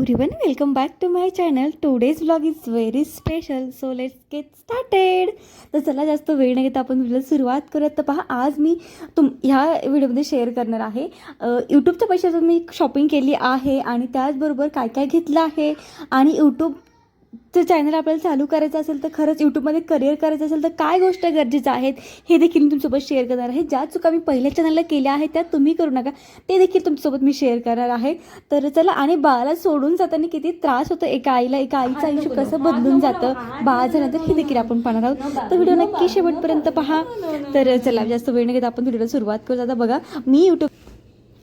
Everyone welcome back to my channel today's blog is very special so let's get started तर चला जास्त वेळ न घेता आपण व्हिडिओ सुरुवात करूयात. तर पहा आज मी तुम ह्या व्हिडिओमध्ये शेअर करणार आहे. यूट्यूबच्या पैशातून मी शॉपिंग केली आहे आणि त्याचबरोबर काय काय घेतलं आहे. आणि यूट्यूबचं चॅनल आपल्याला चालू करायचं असेल तर खरंच यूट्यूबमध्ये करिअर करायचं असेल तर काय गोष्ट गरजेचं आहेत हे देखील मी तुमच्यासोबत शेअर करणार आहे. ज्या चुका मी पहिल्या चॅनलला केल्या आहेत त्या तुम्ही करू नका. ते देखील तुमच्यासोबत मी शेअर करणार आहे. तर चला आणि बाळाला सोडून जाताना किती त्रास होतो एका आईला एका आईचं आयुष्य कसं बदलून जातं? बाळ झालं तर हे देखील आपण पाहणार आहोत. तर व्हिडिओ नक्की शेवटपर्यंत पहा. तर चला जास्त वेळ न घेता आपण व्हिडिओला सुरुवात करू. आता बघा मी यूट्यूब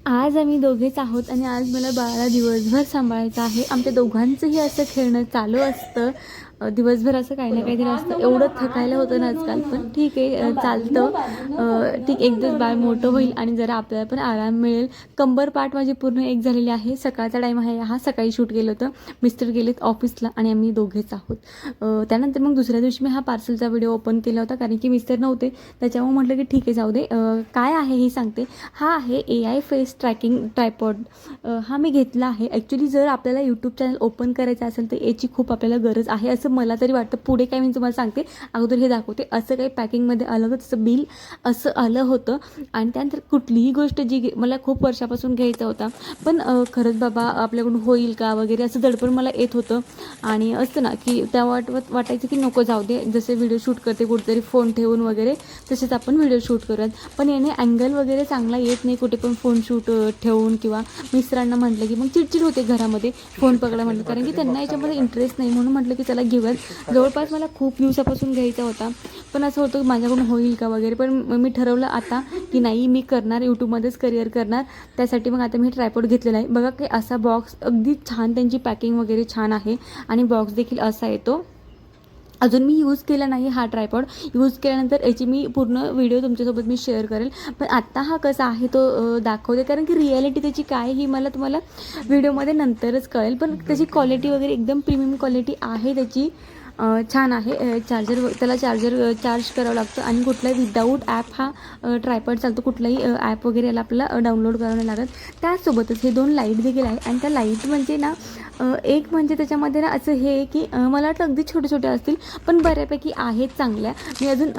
आज आम्ही दोघेच आहोत आणि आज मला बाळाला दिवसभर सांभाळायचं आहे. आमच्या दोघांचंही असं खेळणं चालू असतं. दिवसभर असं काही ना काहीतरी असतं. एवढं थकायला होतं ना आजकाल पण ठीक आहे चालतं. ठीक एक दिवस बाळ मोठं होईल आणि जरा आपल्याला पण आराम मिळेल. कंबर पाठ माझी पूर्ण एक झालेली आहे. सकाळचा टाईम आहे. हा सकाळी शूट केलं होतं. मिस्टर गेलेत ऑफिसला आणि आम्ही दोघेच आहोत. त्यानंतर मग दुसऱ्या दिवशी मी हा पार्सलचा व्हिडिओ ओपन केला होता कारण की मिस्टर नव्हते. त्याच्यामुळे म्हटलं की ठीक आहे जाऊ दे. काय आहे हे सांगते. हा आहे A I face tracking tripod हा मी घेतला आहे. ॲक्च्युली जर आपल्याला यूट्यूब चॅनल ओपन करायचं असेल तर याची खूप आपल्याला गरज आहे. असं मला तरी वाटतं. पुढे काय मी तुम्हाला सांगते. अगोदर हे दाखवते. असं काही पॅकिंगमध्ये आलं असं बिल असं आलं होतं. आणि त्यानंतर कुठलीही गोष्ट जी घे- मला खूप वर्षापासून घ्यायचा होता. पण खरंच बाबा आपल्याकडून होईल का वगैरे असं दडपण मला येत होतं. आणि असतं ना की त्या वाटवत वाटायचं की नको जाऊ दे. जसे व्हिडिओ शूट करते कुठेतरी फोन ठेवून वगैरे तसेच आपण व्हिडिओ शूट करूयात. पण याने अँगल वगैरे चांगला येत नाही. कुठे पण फोन शूट ठेवून किंवा मिस्टरांना म्हटलं की मग चिडचिड होते घरामध्ये. फोन पकडा म्हटलं. कारण की त्यांना याच्यामध्ये इंटरेस्ट नाही. म्हणून म्हटलं की चला दिवस. जवळपास मला खूप दिवसापासून घ्यायचा होता. पण असं होतं की माझ्याकडून होईल का वगैरे. पण मी ठरवलं आता की नाही मी करणार यूट्यूबमध्येच करिअर करणार. त्यासाठी मग आता मी ट्रायपॉड घेतलेला आहे. बघा की असा बॉक्स अगदी छान त्यांची पॅकिंग वगैरे छान आहे. आणि बॉक्स देखील असा येतो. अजून मी यूज केला नाही हा ट्रायपॉड यूज केल्यानंतर याची मी पूर्ण व्हिडिओ तुमच्यासोबत मी शेअर करेल. पण आत्ता हा कसा आहे तो दाखवते. कारण की रिॲलिटी त्याची काय ही मला तुम्हाला व्हिडिओमध्ये नंतरच कळेल. पण त्याची क्वालिटी वगैरे एकदम प्रीमियम क्वालिटी आहे त्याची. छान आहे. चार्जर त्याला चार्जर चार्ज करावं लागतं आणि कुठलाही विदाऊट ॲप हा ट्रायपॉड चालतो. कुठलाही ॲप वगैरे याला आपल्याला डाउनलोड करावं नाही लागत. त्याचसोबतच हे दोन लाइट देखील आहे आणि त्या लाइट म्हणजे ना एक म्हणजे त्याच्यामध्ये ना असं हे आहे की मला वाटतं अगदी छोटे छोटे असतील पण बऱ्यापैकी आहेत चांगल्या. मी अजून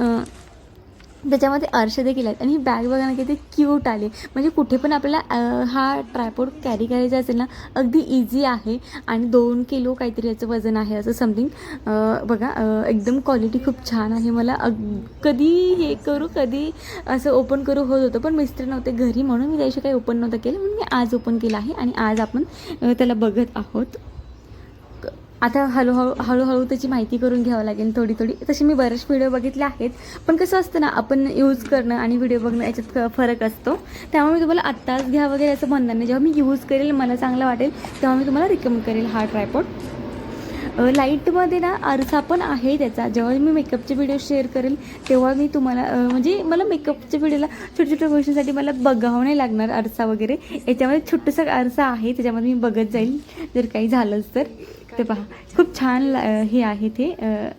त्याच्यामध्ये आरसे देखील आहेत. आणि ही बॅग बघा ना किती क्यूट आली. म्हणजे कुठे पण आपल्याला हा ट्रायपॉड कॅरी करायचा असेल ना अगदी इझी आहे. आणि दोन किलो काहीतरी याचं वजन आहे असं समथिंग बघा एकदम क्वालिटी खूप छान आहे. मला अग कधी हे करू कधी असं ओपन करू होत होतं. पण मिस्टर नव्हते घरी म्हणून मी त्याशी काही ओपन नव्हतं केलं. म्हणून मी आज ओपन केलं आहे. आणि आज आपण त्याला बघत आहोत. आता हळूहळू हळूहळू त्याची माहिती करून घ्यावं लागेल थोडी थोडी. तसे मी बरेच व्हिडिओ बघितले आहेत. पण कसं असतं ना आपण यूज करणं आणि व्हिडिओ बघणं याच्यात फरक असतो. त्यामुळे मी तुम्हाला आत्ताच घ्या वगैरे असं म्हणणार नाही. जेव्हा मी यूज करेल मला चांगलं वाटेल तेव्हा मी तुम्हाला रिकमेंड करेल हा ट्रायपॉड लाईटमध्ये ना आरसा पण आहे त्याचा. जेव्हा मी मेकअपचे व्हिडिओ शेअर करेल तेव्हा मी तुम्हाला म्हणजे मला मेकअपच्या व्हिडिओला छोट्या छोट्या गोष्टींसाठी मला बघावं नाही लागणार आरसा वगैरे. याच्यामध्ये छोटंसं आरसा आहे त्याच्यामध्ये मी बघत जाईल जर काही झालंच तर. ते पहा. खूप छान हे आहे ते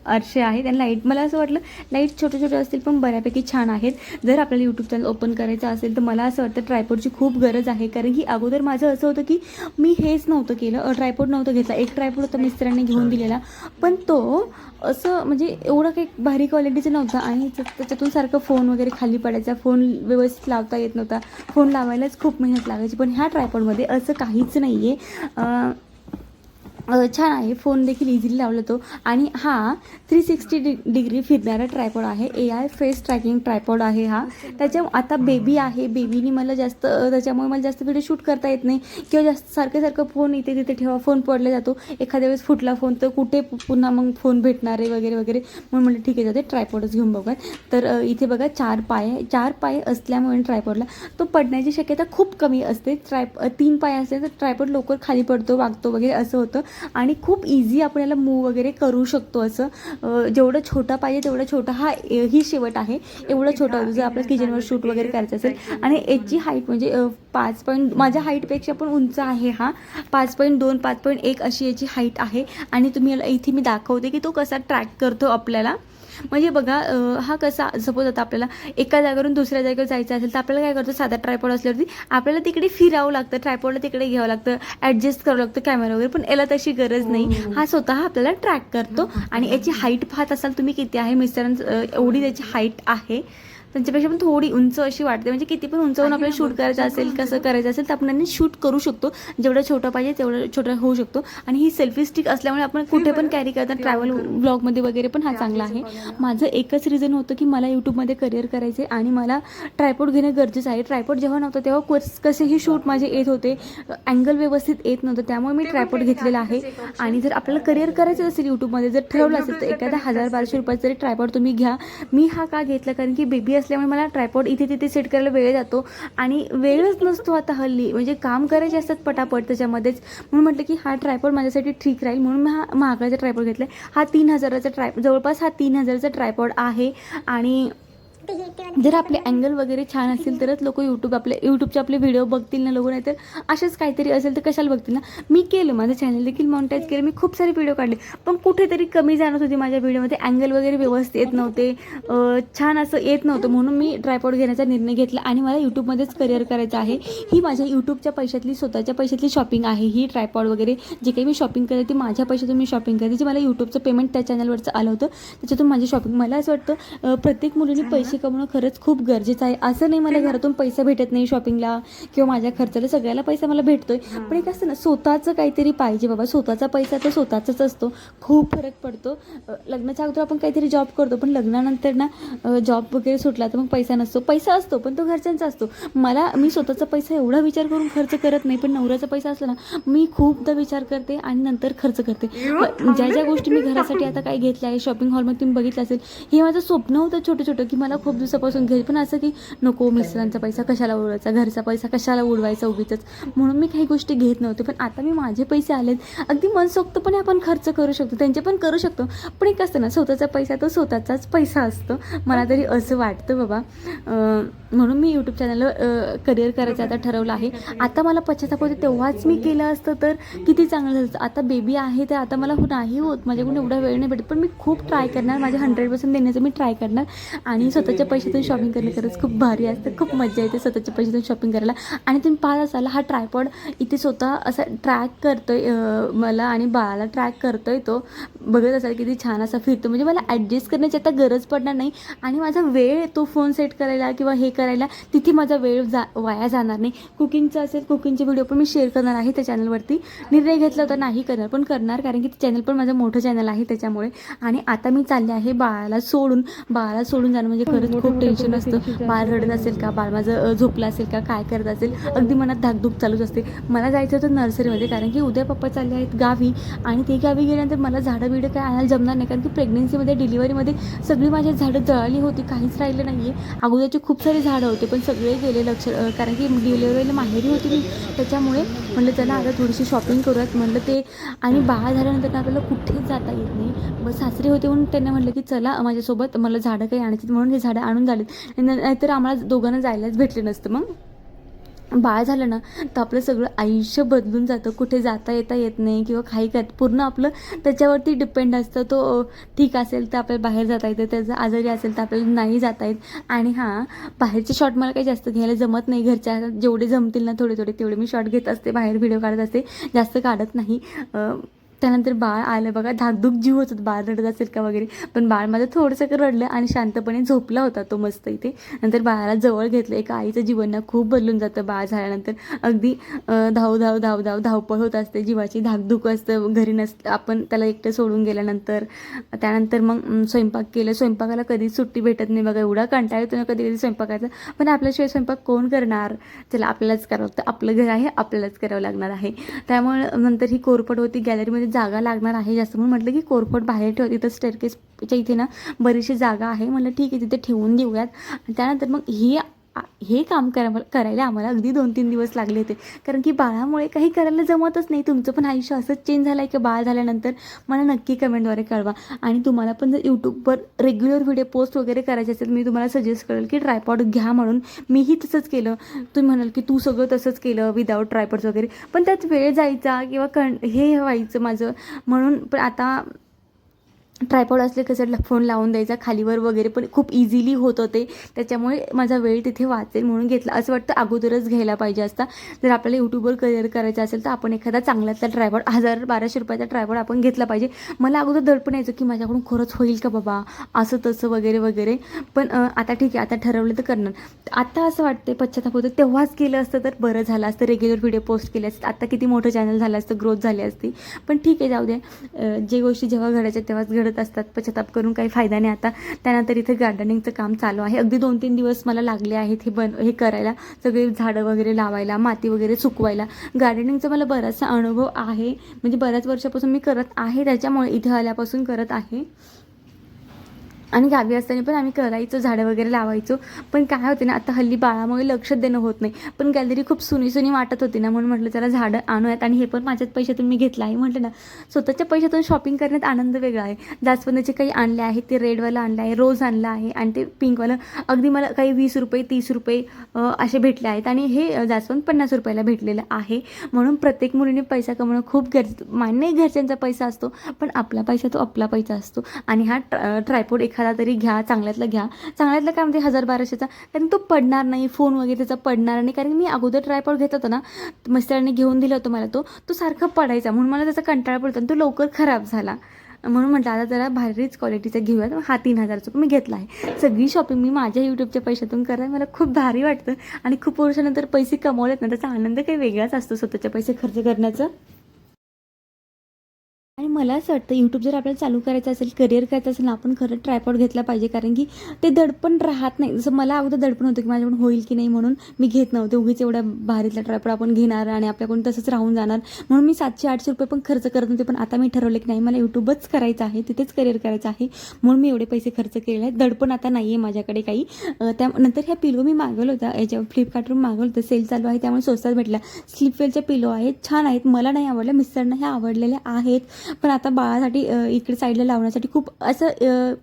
आरसे आहेत. आणि लाइट मला असं वाटलं लाइट छोटे छोटे असतील पण बऱ्यापैकी छान आहेत. जर आपल्याला यूट्यूब चॅनल ओपन करायचं असेल तर मला असं वाटतं ट्रायपॉडची खूप गरज आहे. कारण की अगोदर माझं असं होतं की मी हेच नव्हतं केलं. ट्रायपॉड नव्हतं घेतला. एक ट्रायपॉड होता मिस्टरांनी घेऊन दिलेला. पण तो असं म्हणजे एवढा काही भारी क्वालिटीचं नव्हता. आणि त्या- त्याच्यातून सारखं फोन वगैरे खाली पडायचा. फोन व्यवस्थित लावता येत नव्हता. फोन लावायलाच खूप मेहनत लागायची. पण ह्या ट्रायपॉडमध्ये असं काहीच नाही आहे छान आहे. फोन देखील इझिली लावला तो. आणि हा थ्री सिक्स्टी डि डिग्री फिरणारा ट्रायपॉड आहे. A I face tracking tripod आहे हा. त्याच्या आता बेबी आहे. बेबीनी मला जास्त त्याच्यामुळे मला जास्त व्हिडिओ शूट करता येत नाही. किंवा जास्त सारखं सारखं फोन इथे तिथे ठेवा. फोन पडला जातो. एखाद्या वेळेस फुटला फोन तर कुठे पुन्हा मग फोन भेटणार आहे वगैरे वगैरे. म्हणून म्हटलं ठीक आहे जाते ट्रायपॉडच घेऊन बघूयात तर इथे बघा चार पाय चार पाय असल्यामुळे ट्रायपॉडला तो पडण्याची शक्यता खूप कमी असते. ट्राय तीन पाय असते तर ट्रायपॉड लवकर खाली पडतो वागतो वगैरे असं होतं. आणि खूप इझी आपण याला मूव वगैरे करू शकतो असं. जेवढं छोटा पाहिजे तेवढा छोटा हा ए- ही शेवट आहे. एवढं छोटा होतं जर आपल्या किचनवर शूट वगैरे करायचं असेल. आणि याची हाईट म्हणजे पाच पॉईंट माझ्या हाईटपेक्षा पण उंच आहे हा. पाच पॉईंट दोन पाच पॉईंट एक अशी याची हाईट आहे. आणि तुम्ही याला इथे मी दाखवते की तो कसा ट्रॅक करतो आपल्याला. म्हणजे बघा हा कसा सपोज आता आपल्याला एका जागेवरून दुसऱ्या जागेवर जायचं असेल तर आपल्याला काय करतो साधा ट्रायपॉड असल्यावरती आपल्याला तिकडे फिरावं लागतं ट्रायपॉडला तिकडे घ्यावं लागतं ॲडजस्ट करावं लागतं कॅमेरा वगैरे पण याला तशी गरज नाही. हा स्वतः आपल्याला ट्रॅक करतो. आणि याची हाईट पाहत असाल तुम्ही किती आहे मिस्टरांचं एवढी त्याची हाईट आहे. त्यांच्यापेक्षा पण थोडी उंच अशी वाटते. म्हणजे किती पण उंचावून आपल्याला शूट करायचं असेल कसं करायचं असेल तर आपण शूट करू शकतो. जेवढं छोटं पाहिजे तेवढं छोटं होऊ शकतो. आणि ही सेल्फी स्टिक असल्यामुळे आपण कुठे पण कॅरी करता ट्रॅव्हल ब्लॉगमध्ये वगैरे पण हा चांगला आहे. माझं एकच रिझन होतं की मला यूट्यूबमध्ये करिअर करायचे आणि मला ट्रायपॉड घेणं गरजेचं आहे. ट्रायपॉड जेव्हा नव्हतं तेव्हा कस कसेही शूट माझे येत होते. अँगल व्यवस्थित येत नव्हतं. त्यामुळे मी ट्रायपॉड घेतलेला आहे. आणि जर आपल्याला करिअर करायचं असेल यूट्यूबमध्ये जर ठरवलं असेल तर एखादा हजार बाराशे रुपयाचा जरी ट्रायपॉड तुम्ही घ्या. मी हा का घेतला? कारण की बेबी असल्यामुळे मला ट्रायपॉड इथे तिथे सेट करायला वेळ जातो. आणि वेळच नसतो आता हल्ली. म्हणजे काम करायचे असतात पटापट त्याच्यामध्येच. म्हणून म्हटलं की हा ट्रायपॉड माझ्यासाठी ठीक राहील. म्हणून मी हा महागाचा ट्रायपॉड घेतला हा तीन हजाराचा ट्राय जवळपास हा तीन हजाराचा ट्रायपॉड आहे. आणि जर आपले अँगल वगैरे छान असतील तरच लोक यूट्यूब आपले यूट्यूबचे आपले व्हिडिओ बघतील ना लोक नाही तर असेच काहीतरी असेल तर कशाला बघतील ना? मी केलं माझं चॅनल देखील मॉनिटाईज केलं मी खूप सारे व्हिडिओ काढले. पण कुठेतरी कमी जाणत होती माझ्या व्हिडिओमध्ये अँगल वगैरे व्यवस्थित येत नव्हते. छान असं येत नव्हतं. म्हणून मी ट्रायपॉड घेण्याचा निर्णय घेतला आणि मला यूट्यूबमध्येच करिअर करायचं आहे. ही माझ्या यूट्यूबच्या पैशातली स्वतःच्या पैशातली शॉपिंग आहे. ही ट्रायपॉड वगैरे जे काही मी शॉपिंग करते ती माझ्या पैशातून मी शॉपिंग करते. जे मला यूट्यूबचं पेमेंट त्या चॅनलवरचं आलं होतं त्याच्यातून माझी शॉपिंग मला असं वाटतं प्रत्येक मुलीने पैसे कमवणं खरंच खूप गरजेचं आहे. असं नाही मला घरातून पैसा भेटत नाही शॉपिंगला किंवा माझ्या खर्चाला सगळ्याला पैसा मला भेटतोय. पण एक असतं ना स्वतःचं काहीतरी पाहिजे बाबा. स्वतःचा पैसा तर स्वतःचाच असतो. खूप फरक पडतो. लग्नाच्या अगोदर आपण काहीतरी जॉब करतो पण लग्नानंतर ना जॉब वगैरे सुटला तर मग पैसा नसतो. पैसा असतो पण तो घरच्यांचा असतो. मला मी स्वतःचा पैसा एवढा विचार करून खर्च करत नाही पण नवऱ्याचा पैसा असला ना मी खूपदा विचार करते आणि नंतर खर्च करते. ज्या ज्या गोष्टी मी घरासाठी आता काय घेतल्या आहे शॉपिंग हॉलमध्ये तुम्ही बघितलं असेल हे माझं स्वप्न होतं छोटं छोटं की मला खूप दिवसापासून घेईल. पण असं की नको मिस्टरांचा पैसा कशाला उडवायचा? घरचा पैसा कशाला उडवायचा उगीच म्हणून मी काही गोष्टी घेत नव्हते. पण आता मी माझे पैसे आलेत. अगदी मनसोक्तपणे आपण खर्च करू शकतो. त्यांचे पण करू शकतो. पण एक असतं ना स्वतःचा पैसा तो स्वतःचाच पैसा असतो. मला तरी असं वाटतं बाबा. म्हणून मी यूट्यूब चॅनलवर करिअर करायचं आता ठरवलं आहे. आता मला पश्चाताप होते तेव्हाच मी केलं असतं तर किती चांगलं झालं असतं. आता बेबी आहे तर आता मला नाही होत. माझ्याकडून एवढा वेळ नाही भेटत. पण मी खूप ट्राय करणार. माझे हंड्रेड पर्सेंट देण्याचं मी ट्राय करणार. आणि स्वतः स्वतःच्या पैशातून शॉपिंग करणं खरंच खूप भारी असतं. खूप मजा येते स्वतःच्या पैशातून शॉपिंग करायला. आणि तुम्ही पाहत असाल हा ट्रायपॉड इथे स्वतः असा ट्रॅक करतो आहे मला आणि बाळाला ट्रॅक करतो आहे तो. बघत असाल किती छान असा फिरतो. म्हणजे मला ॲडजस्ट करण्याची आता गरज पडणार नाही. आणि माझा वेळ तो फोन सेट करायला किंवा हे करायला तिथे माझा वेळ जा वाया जाणार नाही. कुकिंगचं असेल कुकिंगचे व्हिडिओ पण मी शेअर करणार आहे त्या चॅनलवरती निर्णय घेतला होता नाही करणार पण करणार. कारण की ते चॅनल पण माझं मोठं चॅनल आहे त्याच्यामुळे. आणि आता मी चालले आहे बाळाला सोडून. बाळाला सोडून जाणं म्हणजे खरंच खूप टेन्शन असतं. बाळ रडत असेल का? बाळ माझं झोपलं असेल का? काय करत असेल? अगदी मनात धाकधूक चालूच असते. मला जायचं होतं नर्सरीमध्ये कारण की उद्या पप्पा चालले आहेत गावी आणि ते गावी गेल्यानंतर मला झाडं बिडं काय आणायला जमणार नाही कारण की प्रेग्नेन्सीमध्ये डिलिव्हरीमध्ये सगळी माझी झाडं जळाली होती. काहीच राहिलं नाही आहे अगोदरचे खूप सारे झाडं होते पण सगळे गेले लक्ष कारण की डिलिव्हरीला माहेरी होती मी. त्याच्यामुळे म्हणलं चला आता थोडीशी शॉपिंग करूयात. म्हणलं ते. आणि बाळ झाल्यानंतर आपल्याला कुठेच जाता येत नाही. मग सासरे होते म्हणून त्यांना म्हटलं की चला माझ्यासोबत मला झाडं काही आणायची म्हणून हे झाडं आणून झालेत. न- नाहीतर आम्हाला दोघांना जायलाच भेटले नसतं मग. बाळ झालं ना तर आपलं सगळं आयुष्य बदलून जातं. कुठे जाता येता येत नाही किंवा काही करत पूर्ण आपलं त्याच्यावरती डिपेंड असतं. तो ठीक असेल तर आपल्याला बाहेर जाता येतं. त्याचं आजारी असेल तर आपल्याला नाही जाता येत. आणि हां बाहेरचे शॉट मला काही जास्त घ्यायला जमत नाही. घरच्या जेवढे जमतील ना थोडे थोडे तेवढे मी शॉट घेत असते. बाहेर व्हिडिओ काढत असते. जास्त काढत नाही. त्यानंतर बाळ आलं बघा. धाकधूक जीव होत होता बाळ रडत असेल का वगैरे. पण बाळ माझं थोडंसं रडलं आणि शांतपणे झोपला होता तो मस्त इथे. नंतर बाळाला जवळ घेतलं. एका आईचं जीवन ना खूप बदलून जातं बाळ झाल्यानंतर. अगदी धाव धाव धाव धाव धावपळ होत असते. जीवाची धाकधूक असतं. घरी नस आपण त्याला एकटं सोडून गेल्यानंतर. त्यानंतर मग स्वयंपाक केलं. स्वयंपाकाला कधीच सुट्टी भेटत नाही बघा. एवढा कंटाळा येतो ना कधी कधी स्वयंपाकाचा. पण आपल्याशिवाय स्वयंपाक कोण करणार? चला आपल्यालाच करावं लागतं. आपलं घर आहे. आपल्यालाच करावं लागणार आहे. त्यामुळे नंतर ही कोरपट होती. गॅलरीमध्ये जागा लागणार आहे जास्त. म्हणून म्हटलं की कोरफोट बाहेर ठेव तिथं स्टेअरकेसच्या इथे ना बरीचशी जागा आहे. म्हटलं ठीक आहे तिथे ठेवून देऊयात. त्यानंतर मग ही हे काम करा करायला आम्हाला अगदी दोन तीन दिवस लागले होते. कारण की बाळामुळे काही करायला जमतच नाही. तुमचं पण आयुष्य असंच चेंज झालं आहे की बाळ झाल्यानंतर मला नक्की कमेंटद्वारे कळवा. आणि तुम्हाला पण जर यूट्यूबवर रेग्युलर व्हिडिओ पोस्ट वगैरे करायचे असेल मी तुम्हाला सजेस्ट करेल की ट्रायपॉड घ्या म्हणून. मीही तसंच केलं. तुम्ही म्हणाल की तू सगळं तसंच केलं विदाऊट ट्रायपॉड्स वगैरे. पण त्यात वेळ जायचा किंवा कण हे व्हायचं माझं. म्हणून पण आता ट्रायपॉड असले कसं फोन लावून द्यायचा खालीवर वगैरे पण खूप इझिली होत होते. त्याच्यामुळे माझा वेळ तिथे वाचेल म्हणून घेतला. असं वाटतं अगोदरच घ्यायला पाहिजे असता. जर आपल्याला यूट्यूबवर करिअर करायचं असेल तर आपण एखादा चांगल्यातला ट्रायपॉड हजार बाराशे रुपयाचा ट्रायपॉड आपण घेतला पाहिजे. मला अगोदर दडपण यायचं की माझ्याकडून खरंच होईल का बाबा? असं तसं वगैरे वगैरे. पण आता ठीक आहे. आता ठरवलं तर करणार. आता असं वाटते पश्चाताप होतं तेव्हाच केलं असतं तर बरं झालं असतं. रेग्युलर व्हिडिओ पोस्ट केले असते. आता किती मोठं चॅनल झालं असतं ग्रोथ झाली असती. पण ठीक आहे जाऊ द्या. जे गोष्टी जेव्हा घडायच्या तेव्हाच घडत असतात पश्चाताप करून काही फायदा नाही. आता त्यानंतर इथे गार्डनिंगचं काम चालू आहे. अगदी दोन तीन दिवस मला लागले आहेत हे बन हे करायला. सगळे झाडं वगैरे लावायला माती वगैरे सुकवायला. गार्डनिंगचा मला बराचसा अनुभव आहे. म्हणजे बऱ्याच वर्षापासून मी करत आहे त्याच्यामुळे इथे आल्यापासून करत आहे. आणि गावी असताना पण आम्ही करायचो झाडं वगैरे लावायचो. पण काय होते ना आता हल्ली बाळामुळे लक्ष देणं होत नाही. पण गॅलरी खूप सुनी सुनी वाटत होती ना म्हणून म्हटलं त्याला झाडं आणूयात. आणि हे पण माझ्याच पैशातून मी घेतलं आहे. म्हटलं ना स्वतःच्या पैशातून शॉपिंग करण्यात आनंद वेगळा आहे. जास्वंदाचे काही आणले आहे ते रेडवालं आणलं आहे रोज आणलं आहे आणि ते पिंकवालं अगदी मला काही वीस रुपये तीस रुपये असे भेटले आहेत. आणि हे जास्वंद पन्नास रुपयाला भेटलेलं आहे. म्हणून प्रत्येक मुलीने पैसा कमवणं खूप गरजेचं मान्य घरच्यांचा पैसा असतो पण आपला पैसा तो आपला पैसा असतो. आणि हा ट्रायपोड एखादा तरी घ्या चांगल्यातला घ्या. चांगल्यातला काय म्हणते हजार बाराशेचा. कारण तो पडणार नाही फोन वगैरे त्याचा पडणार नाही. कारण मी अगोदर ट्रायपॉड घेत होतो ना मिस्टरांनी घेऊन दिला होता मला तो. तो सारखा पडायचा. म्हणून मला त्याचा कंटाळा पडतो आणि तो लवकर खराब झाला. म्हणून म्हटलं आता जरा भारीच क्वालिटीचा घेऊयात. हा तीन हजारचा मी घेतला आहे. सगळी शॉपिंग मी माझ्या यूट्यूबच्या पैशातून करायला मला खूप भारी वाटतं. आणि खूप वर्षानंतर पैसे कमवलेत ना त्याचा आनंद काही वेगळाच असतो स्वतःचे पैसे खर्च करण्याचा. मला असं वाटतं यूट्यूब जर आपल्याला चालू करायचं असेल करिअर करायचं असेल ना आपण खरं ट्रायपॉड घेतला पाहिजे. कारण की ते दडपण राहत नाही. जसं मला अगोदर दडपण होतं की माझ्याकडून होईल की नाही म्हणून मी घेत नव्हते. उगीच एवढ्या भारीतला ट्रायपॉड आपण घेणार आणि आपल्याकडून तसंच राहून जाणार. म्हणून मी सातशे आठशे रुपये पण खर्च करत नव्हते पण आता मी ठरवलं की नाही मला यूट्यूबच करायचं आहे. तिथेच करिअर करायचं आहे. म्हणून मी एवढे पैसे खर्च केलेले आहेत. दडपण आता नाही आहे माझ्याकडे काही. त्यानंतर त्या नंतर ह्या पिलो मी मागवलं होतं. याच्या फ्लिपकार्टवरून मागवलं होतं. सेल चालू आहे. त्यामुळे स्वस्तात भेटला. स्लिपवेलच्या पिलो आहेत. छान आहेत. मला नाही आवडल्या. मिस्टरना ह्या आवडलेल्या आहेत. पण पण आता बाळासाठी इकडे साईडला लावण्यासाठी खूप असं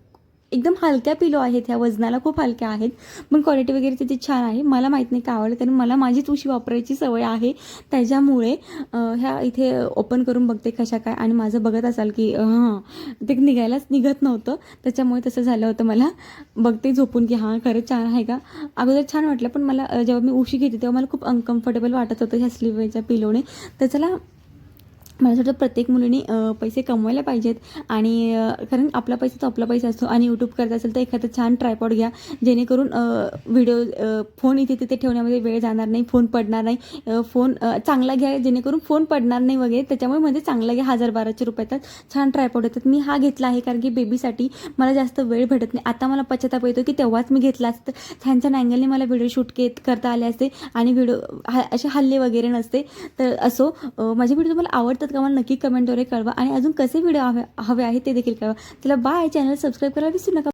एकदम हलक्या पिलो आहेत ह्या वजनाला खूप हलक्या आहेत. पण क्वालिटी वगैरे त्याची छान आहे. मला माहीत नाही का आवडलं कारण मला माझीच उशी वापरायची सवय आहे. त्याच्यामुळे ह्या इथे ओपन करून बघते कशा काय. आणि माझं बघत असाल की हां ते निघायलाच निघत नव्हतं. त्याच्यामुळे तसं झालं होतं मला. बघते झोपून की हां खरंच छान आहे का? अगोदर छान वाटलं पण मला जेव्हा मी उशी घेते तेव्हा मला खूप अनकम्फर्टेबल वाटत होतं ह्या स्लीवच्या पिलोने तर चला मला असं वाटतं प्रत्येक मुलीने पैसे कमवायला पाहिजेत. आणि कारण आपला पैसा तो आपला पैसा असतो. आणि यूट्यूब करत असेल तर एखादं छान ट्रायपॉड घ्या. जेणेकरून व्हिडिओ फोन इथे तिथे ठेवण्यामध्ये वेळ जाणार नाही फोन पडणार नाही. फोन चांगला घ्या. जेणेकरून फोन पडणार नाही वगैरे. त्याच्यामुळे म्हणजे चांगला घ्या. हजार बाराशे रुपयात छान ट्रायपॉड येतात. मी हा घेतला आहे कारण की बेबीसाठी मला जास्त वेळ भेटत नाही. आता मला पश्चाताप येतो की तेव्हाच मी घेतला असतं. छान छान अँगलने मला व्हिडिओ शूट केत करता आले असते. आणि व्हिडिओ हा असे हल्ले वगैरे नसते. तर असो माझे व्हिडिओ तुम्हाला आवडतात का मला नक्की कमेंटद्वारे कळवा. आणि अजून कसे व्हिडिओ हवे हवे आहेत ते देखील कळवा. चला बाय चॅनल सबस्क्राईब करायला विसरू नका.